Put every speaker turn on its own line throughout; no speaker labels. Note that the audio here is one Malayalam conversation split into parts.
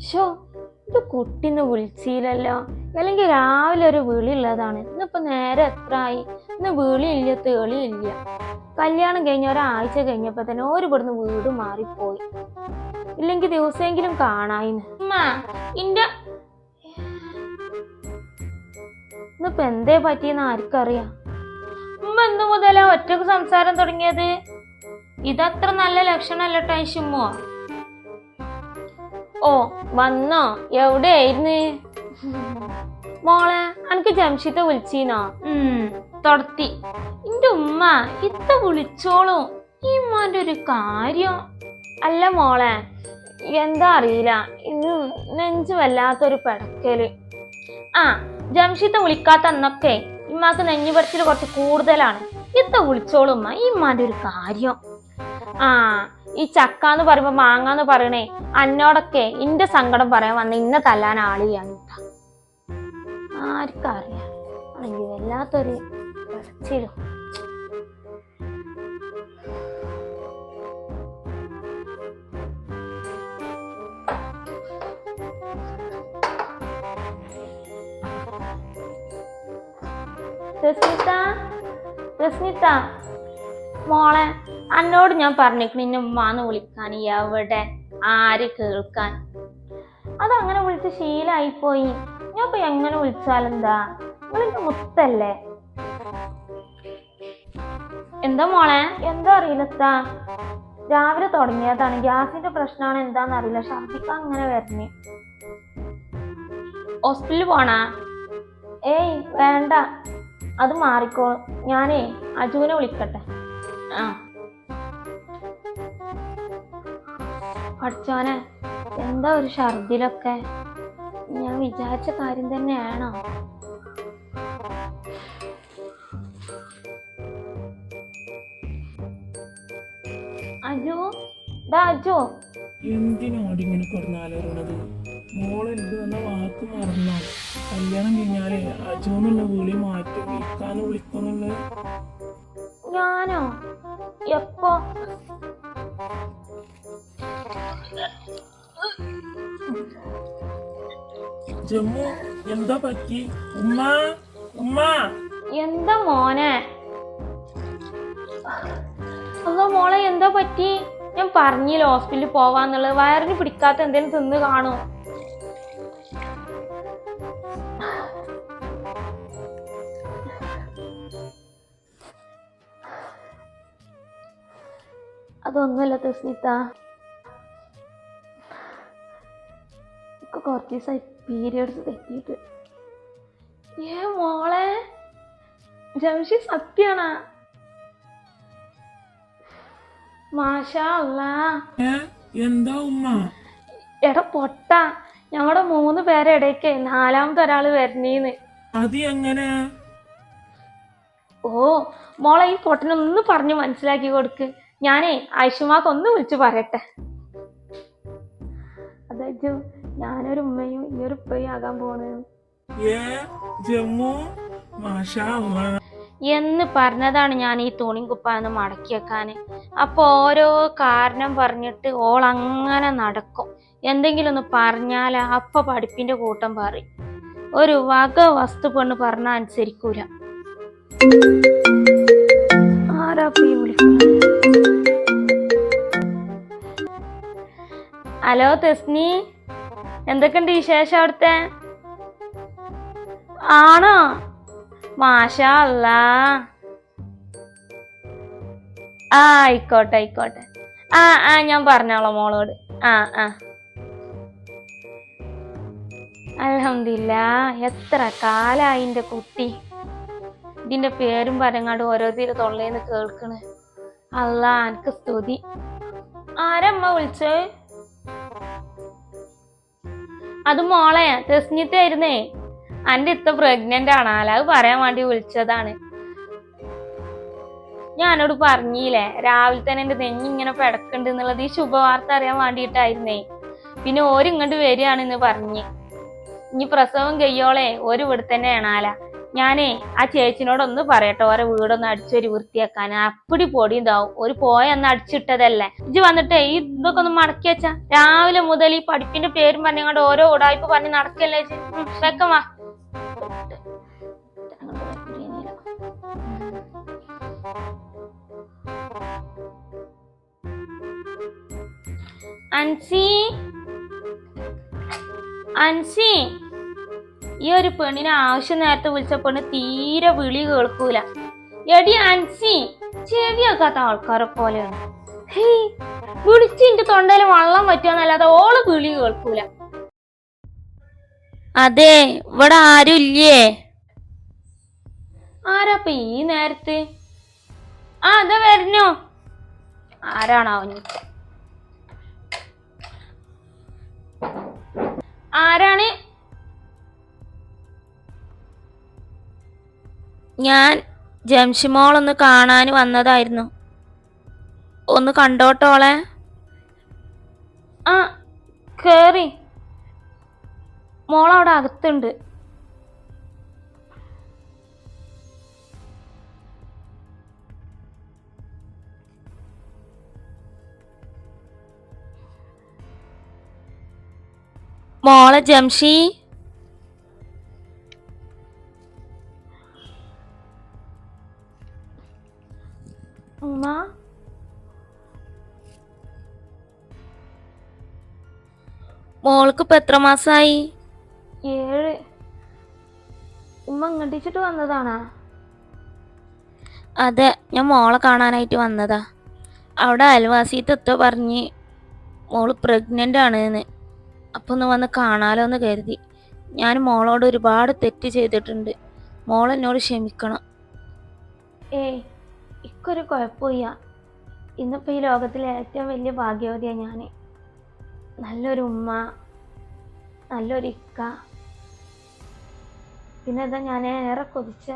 ഷോ ഇത് കുട്ടിന്ന് വിളിച്ചില്ലല്ലോ അല്ലെങ്കിൽ രാവിലെ ഒരു വിളി ഉള്ളതാണ് ഇന്നിപ്പോ നേരെ എത്ര ആയി ഇന്ന് വിളിയില്ല തെളിയില്ല. കല്യാണം കഴിഞ്ഞ ഒരാഴ്ച കഴിഞ്ഞപ്പോ തന്നെ ഒരു ഇവിടുന്ന് വീട് മാറിപ്പോയി. ഇല്ലെങ്കിൽ ദിവസമെങ്കിലും കാണായിന്ന്. ഇന്റെ ഇന്നിപ്പോ എന്തേ പറ്റിയെന്ന് ആർക്കറിയാം. ഉമ്മ എന്ന് മുതലാ ഒറ്റയ്ക്ക് സംസാരം തുടങ്ങിയത്? ഇതത്ര നല്ല ലക്ഷണമല്ല ടൈഷുമ്മോ ഓ വന്നോ? എവിടെയായിരുന്നു? മോളെ അനക്ക് ജംഷിത്തെ വിളിച്ചീനോ? തുടത്തി. എന്റെ ഉമ്മ ഇത്ത വിളിച്ചോളൂ. ഈ ഉമ്മാന്റെ ഒരു കാര്യം. അല്ല മോളെ എന്താ അറിയില്ല. ഇന്ന് നെഞ്ച് വല്ലാത്തൊരു പിടക്കൽ. ആ ജംഷിത്തെ വിളിക്കാത്ത അന്നൊക്കെ ഇമ്മാക്ക് നെഞ്ഞു പറിച്ചിൽ കുറച്ച് കൂടുതലാണ്. ഇത്ത വിളിച്ചോളൂ ഉമ്മ. ഈ ഉമ്മാന്റെ ഒരു കാര്യം. ആ ഈ ചക്ക എന്ന് പറയുമ്പോ മാങ്ങ എന്ന് പറയണേ അന്നോടൊക്കെ ഇന്റെ സങ്കടം പറയാൻ വന്ന ഇന്നെ തല്ലാൻ ആളിയാണ് പറച്ചിലും. രസ്മിത രസ്മിത മോളെ. അന്നോട് ഞാൻ പറഞ്ഞേക്കണ ഇന്നെ ഉമ്മാന്ന് വിളിക്കാൻ എവിടെ ആര് കേൾക്കാൻ? അതങ്ങനെ വിളിച്ച് ശീലായിപ്പോയി. ഞാൻ ഇപ്പൊ എങ്ങനെ വിളിച്ചാലെന്താ നിങ്ങളെന്റെ മുത്തല്ലേ? എന്താ മോളെ? എന്താ അറിയില്ലത്താ രാവിലെ തുടങ്ങിയതാണ്. ഗ്യാസിന്റെ പ്രശ്നമാണ് എന്താന്ന് അറിയില്ല. ഛർദിക്ക അങ്ങനെ വരണേ ഹോസ്പിറ്റലിൽ പോണാ? ഏയ് വേണ്ട. അത് മാറിക്കോ. ഞാനേ അജുവിനെ വിളിക്കട്ടെ. ആ. പഠിച്ചോനെ എന്താ ഒരു ഛർദിലൊക്കെ? ഞാൻ വിചാരിച്ച കാര്യം തന്നെയാണോ? അജു അജു.
എന്തിനാണ് ഇങ്ങനെ മോളെ വന്ന വാക്ക് മറന്നോ? കല്യാണം കഴിഞ്ഞാലേ അജുന്നുള്ള വിളി മാറ്റി വിളിക്കാന്ന് വിളിക്കുന്നുള്ള
ഞാനോ? എപ്പോ?
ജമ്മു എന്താ പറ്റി? ഉമ്മ ഉമ്മ.
എന്താ മോനെ? അതോ മോളെ എന്താ പറ്റി? ഞാൻ പറഞ്ഞില്ല ഹോസ്പിറ്റലിൽ പോവാന്നുള്ളത്. വയറിന് പിടിക്കാത്ത എന്തെങ്കിലും തിന്ന് കാണോ? അതൊന്നുമല്ല തസ്മിത. ഇപ്പൊ കുറച്ച് ദിവസമായി പീരിയഡ്സ് തെറ്റിയിട്ട്. ഏ മോളെ? ജംഷി സത്യാണ.
എന്താ ഉമ്മ?
എടാ പൊട്ട. ഞങ്ങളുടെ മൂന്ന് പേരെ ഇടയ്ക്ക് നാലാമത്തെ ഒരാൾ വരണീന്ന്.
അത് എങ്ങനെ?
ഓ മോളെ ഈ പൊട്ടനൊന്ന് പറഞ്ഞു മനസ്സിലാക്കി കൊടുക്ക്. ഞാനേ ആയിഷുമാക്ക് ഒന്ന് വിളിച്ചു പറയട്ടെ. അതായത് ഞാനൊരു ഉമ്മയും ഈ ഒരു ഉപ്പയും ആകാൻ പോണ്. എന്ന് പറഞ്ഞതാണ് ഞാൻ ഈ തുണി കുപ്പ എന്ന് മടക്കി വെക്കാന്. അപ്പൊ ഓരോ കാരണം പറഞ്ഞിട്ട് ഓൾ അങ്ങനെ നടക്കും. എന്തെങ്കിലും ഒന്ന് പറഞ്ഞാൽ അപ്പൊ പഠിപ്പിന്റെ കൂട്ടം പറയും. ഒരു വക വസ്തു പെണ്ണ് പറഞ്ഞ അനുസരിക്കൂല. ഹലോ തെസ്നി. എന്തൊക്കെയുണ്ട് വിശേഷം അവിടുത്തെ? ആണോ? മാഷാ അല്ല. ആ ആയിക്കോട്ടെ ആയിക്കോട്ടെ. ആ ആ ഞാൻ പറഞ്ഞോളാം മോളോട്. ആ ആ. അലഹമില്ല എത്ര കാലായി കുട്ടി. ഇതിന്റെ പേരും പറഞ്ഞാണ്ട് ഓരോരുത്തര് തൊള്ളേന്ന് കേൾക്കണ്. അല്ല എനിക്ക് സ്തുതി. ആരമ്മ വിളിച്ചേ അത് മോളെ തെസ്നിത്തായിരുന്നേ അന്റെ ഇത്ത പ്രഗ്നന്റ് ആണ്. അല്ലാതെ പറയാൻ വേണ്ടി വിളിച്ചതാണ്. ഞാനോട് പറഞ്ഞില്ലേ രാവിലെ തന്നെ എന്റെ നെഞ്ഞി ഇങ്ങനെ പിടക്കുന്നുണ്ട് എന്നുള്ളത് ഈ ശുഭവാർത്ത അറിയാൻ വേണ്ടിയിട്ടായിരുന്നേ. പിന്നെ ഓരിങ്ങോട്ട് വരികയാണെന്ന് പറഞ്ഞ്. ഇനി പ്രസവം കയ്യോളെ ഒരു തന്നെ ആണാല. ഞാനേ ആ ചേച്ചിനോടൊന്ന് പറയട്ടെ. ഓരോ വീടൊന്ന് അടിച്ചൊരു വൃത്തിയാക്കാൻ. അപ്പടി പൊടി ഉണ്ടാവും ഒരു പോയ അന്ന് അടിച്ചിട്ടതല്ലേ. ഇജ്ജ് വന്നിട്ടേ ഈ ഇതൊക്കെ ഒന്ന് മടക്കി വെച്ചാ. രാവിലെ മുതൽ ഈ പഠിപ്പിന്റെ പേരും പറഞ്ഞുകൊണ്ട് ഓരോ ഉടായ്പ പറഞ്ഞ് നടക്കല്ലേ വെക്കമാ അൻസി? അൻസി? ഈ ഒരു പെണ്ണിനെ ആവശ്യം നേരത്തെ വിളിച്ച പെണ്ണ് തീരെ വിളി കേൾക്കൂല. എടി അൻസി ചെവിയാക്കാത്ത ആൾക്കാരെ പോലെയാണ്. ഹേ വിളിച്ച് എന്റെ തൊണ്ടയിൽ വള്ളം പറ്റുമെന്നല്ലാതെ ഓൾ വിളി കേൾക്കൂല. അതെ ഇവിടെ ആരും ഇല്ലേ? ആരാപ്പ ഈ നേരത്ത്? ആ അതാ വരണോ ആരാണാവന് ആരാണ്? ഞാൻ ജംഷിമോൾ ഒന്ന് കാണാൻ വന്നതായിരുന്നു. ഒന്ന് കണ്ടോട്ടോളെ ആ കേറി. മോളവിടെ അകത്തുണ്ട്. മോളെ ജംഷി? ഉമ്മ മോൾക്ക് ഇപ്പൊ എത്ര മാസായി? ഏഴ്. ഉമ്മ ഇങ്ങട്ടിച്ചിട്ട് വന്നതാണോ? അതെ ഞാൻ മോളെ കാണാനായിട്ട് വന്നതാ. അവിടെ അയൽവാസിയത്തെ പറഞ്ഞ് മോൾ പ്രഗ്നന്റ് ആണെന്ന്. അപ്പൊ ഒന്ന് വന്ന് കാണാലോ എന്ന് കരുതി. ഞാൻ മോളോട് ഒരുപാട് തെറ്റ് ചെയ്തിട്ടുണ്ട്. മോൾ എന്നോട് ക്ഷമിക്കണം. ഏയ് ഇക്കൊരു കുഴപ്പമില്ല ഇന്നിപ്പോൾ ഈ ലോകത്തിലെ ഏറ്റവും വലിയ ഭാഗ്യവതിയാണ് ഞാൻ നല്ലൊരു ഉമ്മ നല്ലൊരു ഇക്ക. പിന്നെ ഇതാ ഞാൻ ഏറെ കൊതിച്ച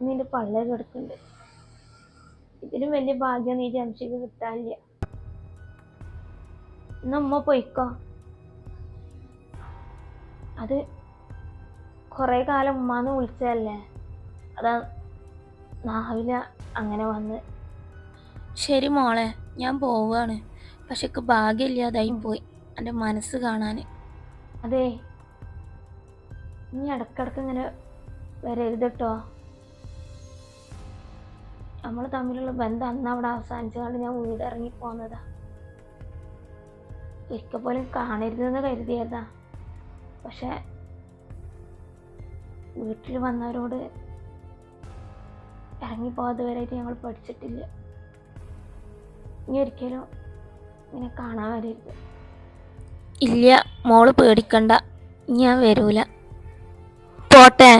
നിന്റെ പള്ളി കിടക്കുന്നുണ്ട് ഇതിലും വലിയ ഭാഗ്യം നീ ജംഷിക്ക് കിട്ടാനില്ല. എന്നാ ഉമ്മ പോയിക്കോ. അത് കുറേ കാലം ഉമ്മാന്ന് വിളിച്ചതല്ലേ? അതാ നാവില അങ്ങനെ വന്ന്. ശരി മോളെ ഞാൻ പോവാണ്. പക്ഷെ ഭാഗ്യമില്ലാതായി പോയി എന്റെ മനസ്സ് കാണാൻ. അതെ. നീ ഇടക്കിടക്ക് ഇങ്ങനെ വരരുത് കേട്ടോ. നമ്മൾ തമ്മിലുള്ള ബന്ധം അന്ന് അവിടെ അവസാനിച്ചുകൊണ്ട് ഞാൻ വീട് ഇറങ്ങി പോന്നതാ. ഒരിക്കൽ പോലും കാണരുതെന്ന് കരുതിയതാ. പക്ഷെ വീട്ടിൽ വന്നവരോട് ഇറങ്ങിപ്പോകാതെ വരെയായിട്ട് ഞങ്ങൾ പഠിച്ചിട്ടില്ല. ഇനി ഒരിക്കലും ഇങ്ങനെ കാണാൻ വരരുത്. ഇല്ല മോൾ പേടിക്കണ്ട. ഞാൻ വരൂല. പോട്ടെ.